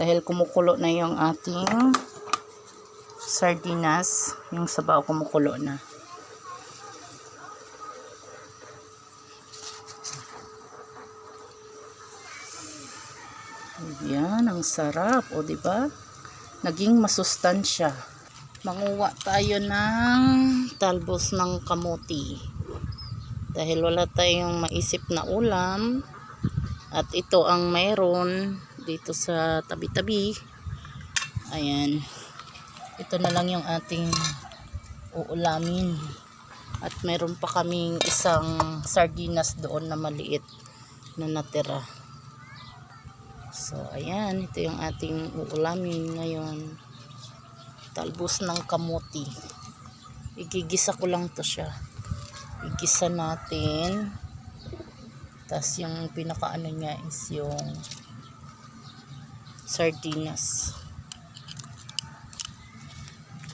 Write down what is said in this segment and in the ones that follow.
Dahil kumukulo na yung ating sardinas. Yung sabaw kumukulo na. Yan, ang sarap. O, di ba? Naging masustansya. Manguwa tayo ng talbos ng kamuti. Dahil wala tayong maisip na ulam. At ito ang mayroon dito sa tabi-tabi. Ayan. Ito na lang yung ating uulamin. At meron pa kaming isang sardinas doon na maliit na natira. So, ayan. Ito yung ating uulamin ngayon. Talbos ng kamuti. Igigisa ko lang to siya. Igisa natin. Tapos yung pinakaano niya is yung sardinas.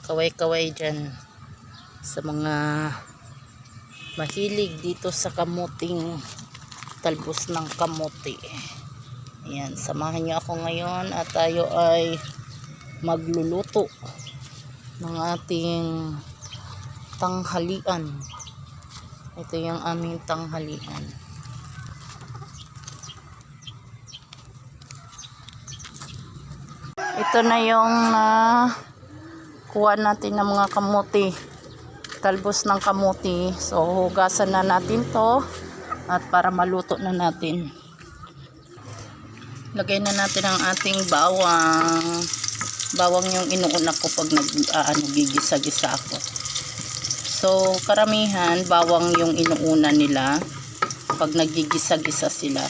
Kaway-kaway dyan sa mga mahilig dito sa kamuting talbos ng kamuti. Ayan, samahan niyo ako ngayon at tayo ay magluluto ng ating tanghalian. Ito yung aming tanghalian. Ito na yung na kuha natin ng mga kamuti. Talbos ng kamuti. So, hugasan na natin to at para maluto na natin. Lagay na natin ang ating bawang. Bawang yung inuuna ko pag nag ah, ano, gigisa-gisa ako. So, karamihan bawang yung inuuna nila pag nagigisa-gisa sila.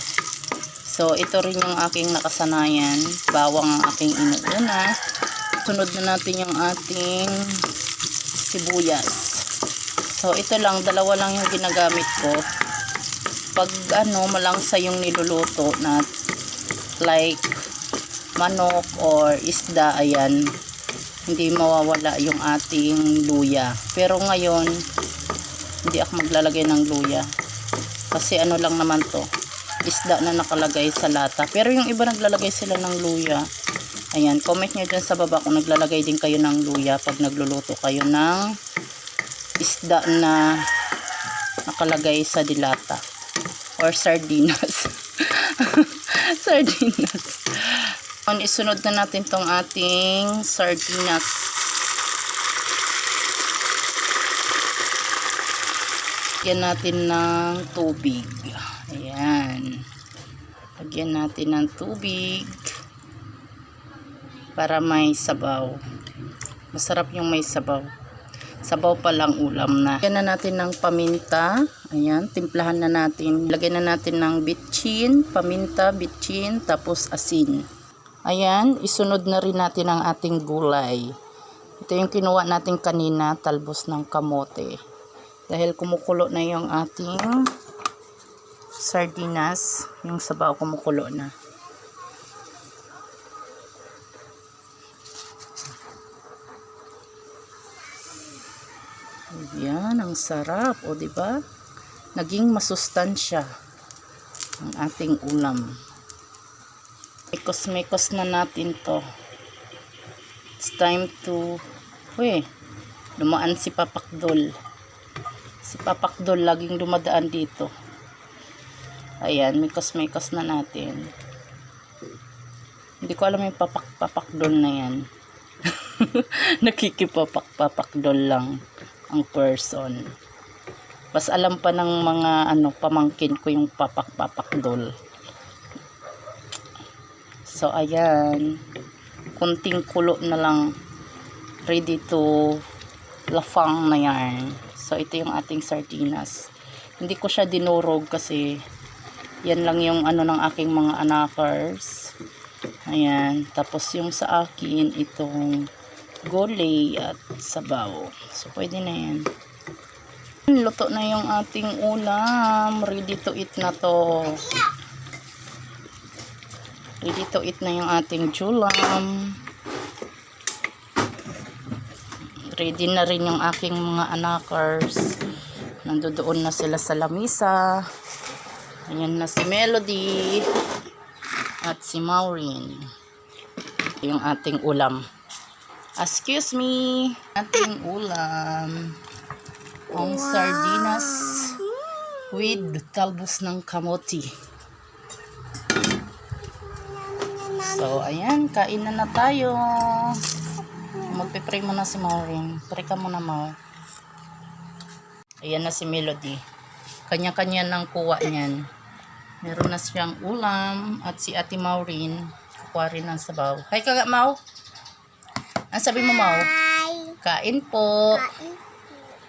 So, ito rin yung aking nakasanayan. Bawang ang aking inuuna. Sunod na natin yung ating sibuyas. So, ito lang, dalawa lang yung ginagamit ko. Pag ano, malangsa yung niluluto na like manok or isda, ayan, hindi mawawala yung ating luya. Pero ngayon, hindi ako maglalagay ng luya. Kasi ano lang naman to, isda na nakalagay sa lata. Pero yung iba naglalagay sila ng luya. Ayan, comment nyo dyan sa baba kung naglalagay din kayo ng luya pag nagluluto kayo ng isda na nakalagay sa dilata or sardinas. sardinas. On, isunod na natin tong ating sardinas. Lagyan natin ng tubig. Ayan. Lagyan natin ng tubig para may sabaw. Masarap yung may sabaw. Sabaw pa lang ulam na. Lagyan na natin ng paminta. Ayan, timplahan na natin. Lagyan na natin ng bitchin, paminta, bitchin, tapos asin. Ayan, isunod na rin natin ang ating gulay. Ito yung kinuha natin kanina, talbos ng kamote. Dahil kumukulo na yung ating sardinas, yung sabaw kumukulo na. Yan, ang sarap, o ba? Naging masustansya ang ating ulam. Mikos-mikos na natin to. It's time to, we, dumaan si Papakdol. Si Papakdol laging dumadaan dito. Ayan, mikos-mikos na natin. Hindi ko alam yung papak-papakdol na yan. Nakikipapak-papakdol lang ang person. Mas alam pa ng mga ano pamangkin ko yung papak-papakdol. So ayan, kunting kulo na lang ready to lafang na yan. So ito yung ating sardinas. Hindi ko siya dinurog kasi yan lang yung ano ng aking mga anakers. Ayan, tapos yung sa akin itong gulay at sabaw. So pwede na yan. Luto na yung ating ulam. Ready to eat na to. Ready to eat na yung ating julam. Ready na rin yung aking mga anakers. Nandoon na sila sa lamisa. Ayan na si Melody. At si Maureen. Yung ating ulam. Excuse me. Ating ulam. Ang sardinas with talbos ng kamote. So, ayan. Kain na na tayo. Magpipray muna si Maureen. Pray ka muna, Mau. Ayan na si Melody. Kanya-kanya ng kuha niyan. Meron na siyang ulam at si Ate Maureen kukuha rin ng sabaw. Hi ka nga, Mau. Ang sabi mo, Mau? Kain po. Kain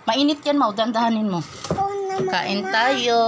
Mainit yan, Mau. Dandahanin mo. Kain tayo.